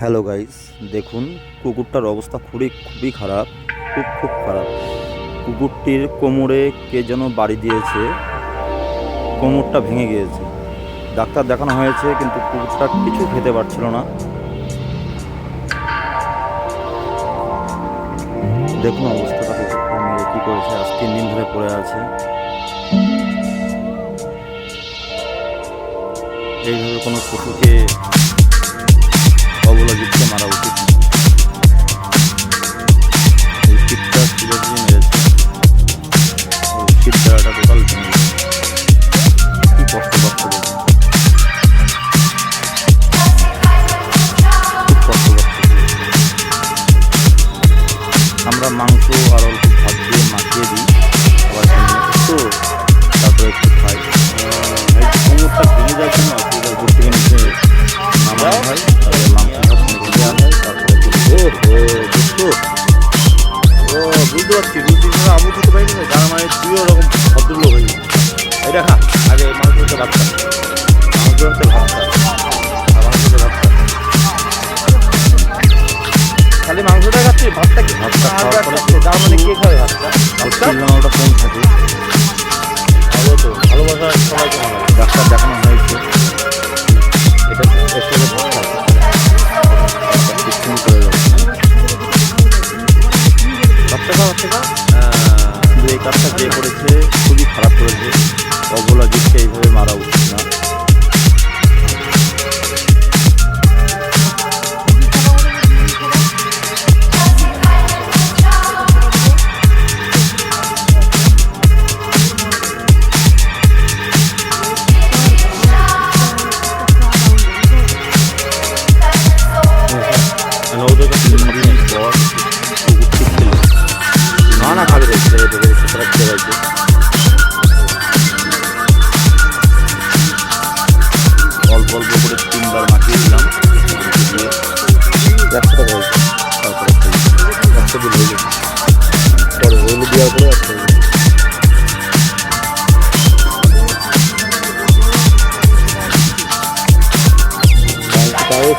Hello guys দেখুন, কুকুরটার অবস্থা খুবই খুবই খারাপ, খুব খুব খারাপ। কুকুরটির কোমরে কে যেন বাড়ি দিয়েছে, কোমরটা ভেঙে গিয়েছে। ডাক্তার দেখানো হয়েছে, কিন্তু কুকুরটা কিছু খেতে পারছিল না। দেখুন অবস্থাটা কুকুরটা মেরে কী করেছে, আজ তিন দিন ধরে পড়ে আছে। এইভাবে কোনো পশুকে অবলা জীবকে মারা উচিত না। এই শিপটা সিরিয়াসলি মেরেছে তার মানে কে খাবে ভাতটা? ভাতটা? ওটা কম থাকে ভালো তো ভালোবাসা সবাইকে ভালো লাগে। ডাক্তার দেখানো হয়েছে। এটা এর সাথে ভাত করে কাজটা যে করেছে খুবই খারাপ করেছে। অবলা জীবকে এইভাবে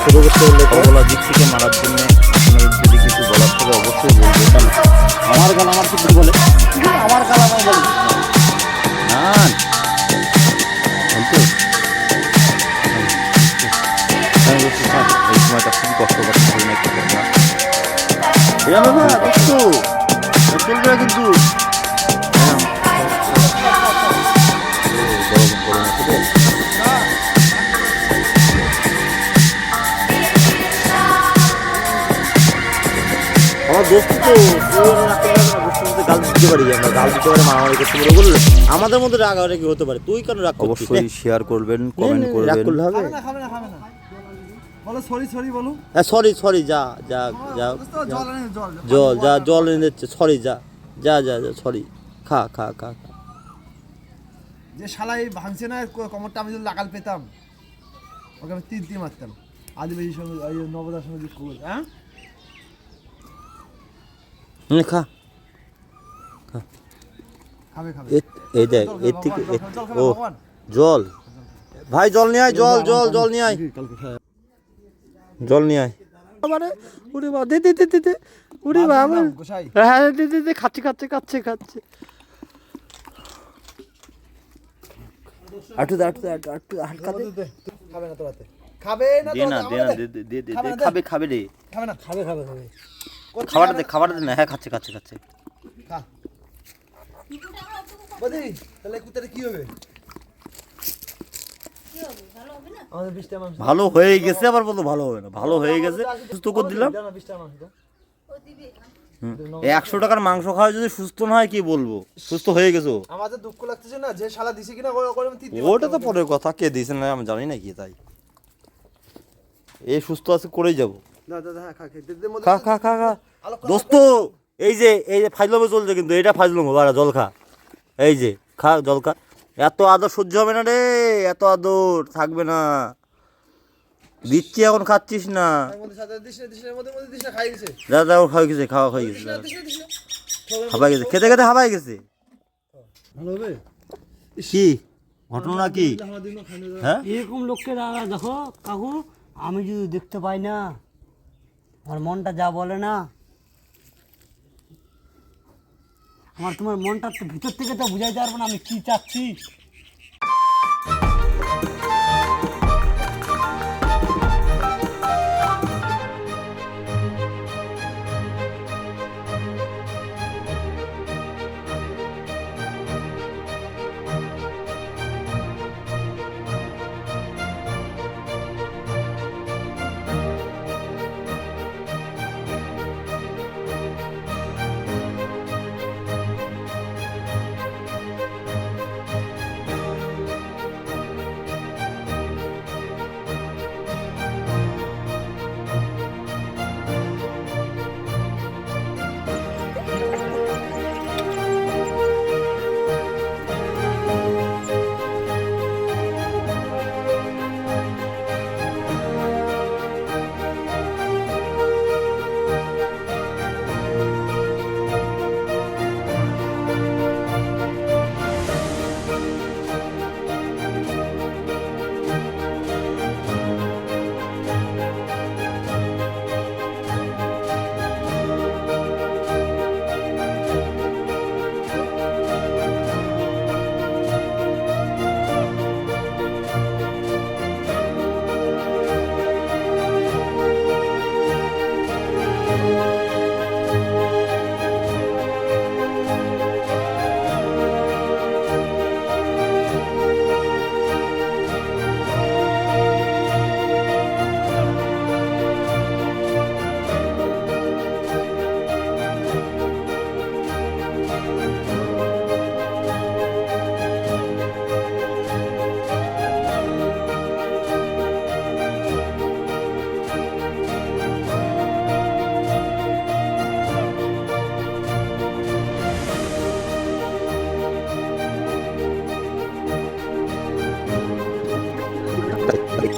শুরু করতে হলে অবলা দিকটিকে মারার জন্য যদি কিছু বলার থাকে অবশ্যই বলব কেন আমার গাল আমার কিছু বলে? আমার গাল আমার বলে। না বলছি, থাক, এই সময়টা খুবই কষ্ট করতে হবে না কিন্তু আমার দোস্ত তো তুই ওর রাগ করলে হবে না, দোস্তের মধ্যে গাল দিতে পারি আমরা গাল দিতে পারে মারামারি করতে পারি ওগুলো আমাদের মধ্যে রাগ কি হতে পারে তুই কেন রাগ অবশ্যই শেয়ার করবেন কমেন্ট রাগ করবেন। করলে হবে? বলো সরি সরি বলো। সরি সরি যা যা যা জল এনে জল জল। যা জল এনে দিচ্ছে সরি যা যা যা যা সরি খা খা খা খা। যে শালাই ভাঙছে না কোমরটা আমি যদি লাগাল পেতাম ওকে আমি তিন তিন মারতাম। আদিবাসী সঙ্গে নবদার সঙ্গে যুক্ত হ্যাঁ? হুম, খা। খাবে খাবে। এ- এই দেখ এর খাবে, থেকে ও। জল। ভাই জল নিয়ে আয় জল জল জল নিয়ে আয়। জল নিয়ে আয়। বাবারে ওরে বাবা দে দে দে দে বাবা। দিলাম, গোসাই। হ্যাঁ দে দে দে খাচ্ছে খাচ্ছে খাচ্ছে খাচ্ছে। আটু দে আটু দে আটু হালকা দে। দে, দে, খাবে না তোরাতে। খাবে না দে না দে না দে দে খাবে। খাবে খাবে রে। খাবে না। খাবে খাবে খাবে। খাবারটা দে খাবারটা দে না হ্যাঁ খাচ্ছে খাচ্ছে খাচ্ছে। ভালো হয়ে গেছে আবার বলতো ভালো হবে না ভালো হয়ে গেছে। সুস্থ করে দিলাম। একশো টাকার মাংস খাওয়া যদি সুস্থ না হয় কি বলব? সুস্থ হয়ে গেছো আমাদের দুঃখ লাগতেছে না যে শালা দিছে কিনা ওটা তো পরের কথা কে দিয়েছে না আমি জানি না কি তাই। এই সুস্থ আছে করেই যাব। খা খা খা খা দোস্ত এই যে এই যে ফাইজলমে চলছে কিন্তু এটা ফাইজলম বাড়া জল খা এই যে খা জল খা এত আদর সহ্য হবে না রে এত আদর থাকবে না। দিচ্ছি এখন খাচ্ছিস না। খাই। দাদা দাও খাওয়া গেছে খাওয়া খাওয়া গেছে। হাবাই গেছে খেতে খেতে হাবাই গেছে। কি? ঘটনা কি? খাই হ্যাঁ? এরকম লোককে দাদা দেখো কাকু আমি যদি দেখতে পাই না আমার মনটা যা বলে না, আমার তোমার মনটা তো ভিতর থেকে তো বুঝাইতে পারব না আমি কি চাচ্ছি।